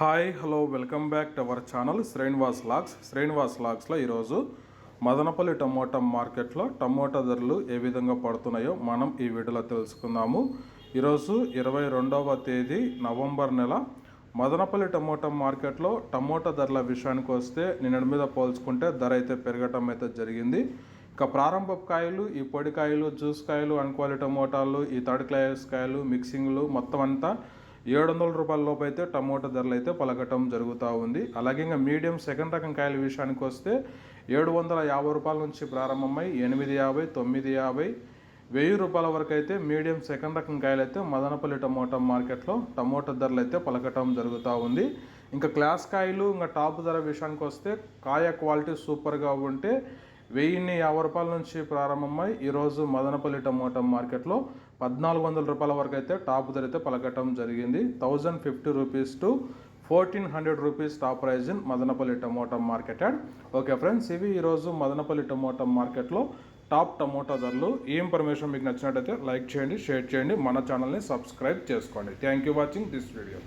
Hi hello welcome back to our channel Srinivas logs Srinivas లాగ్స్లో ఈరోజు Madanapalle tomato మార్కెట్లో tomato ధరలు ఏ విధంగా పడుతున్నాయో మనం ఈ వీడియోలో తెలుసుకుందాము. ఈరోజు ఇరవై రెండవ తేదీ నవంబర్ నెల. మదనపల్లి టమోటా మార్కెట్లో టమోటా ధరల విషయానికి వస్తే నిన్నటి మీద పోల్చుకుంటే ధర అయితే పెరగటం అయితే జరిగింది. ఇక ప్రారంభ కాయలు ఈ పొడి కాయలు జ్యూస్ కాయలు అన్క్వాలి టమోటాలు ఈ థర్డ్ క్లాస్ కాయలు మిక్సింగ్లు మొత్తం అంతా ఏడు వందల రూపాయల లోపు అయితే టమోటా ధరలు అయితే పలకటం జరుగుతూ ఉంది. అలాగే ఇంకా మీడియం సెకండ్ రకం కాయల విషయానికి వస్తే ఏడు వందల యాభై రూపాయల నుంచి ప్రారంభమై ఎనిమిది యాభై తొమ్మిది యాభై వెయ్యి రూపాయల వరకు అయితే మీడియం సెకండ్ రకం కాయలు అయితే మదనపల్లి టమోటా మార్కెట్లో టమోటా ధరలు అయితే పలకటం జరుగుతూ ఉంది. ఇంకా క్లాస్ కాయలు ఇంకా టాప్ ధర విషయానికి వస్తే కాయ క్వాలిటీ సూపర్గా ఉంటే వెయ్యిన్ని యాభై రూపాయల నుంచి ప్రారంభమై ఈరోజు మదనపల్లి టమోటా మార్కెట్లో పద్నాలుగు వందల రూపాయల వరకు అయితే టాప్ ధర అయితే పలకటం జరిగింది. Thousand fifty rupees to fourteen hundred rupees top prize in Madanapalle tomato market yard. Okay friends ఇవి ఈరోజు మదనపల్లి టమోటా మార్కెట్లో టాప్ టమోటా ధరలు. ఈ ఇన్ఫర్మేషన్ మీకు నచ్చినట్టయితే లైక్ చేయండి షేర్ చేయండి. మన ఛానల్ని సబ్స్క్రైబ్ చేసుకోండి. Thank you watching this video.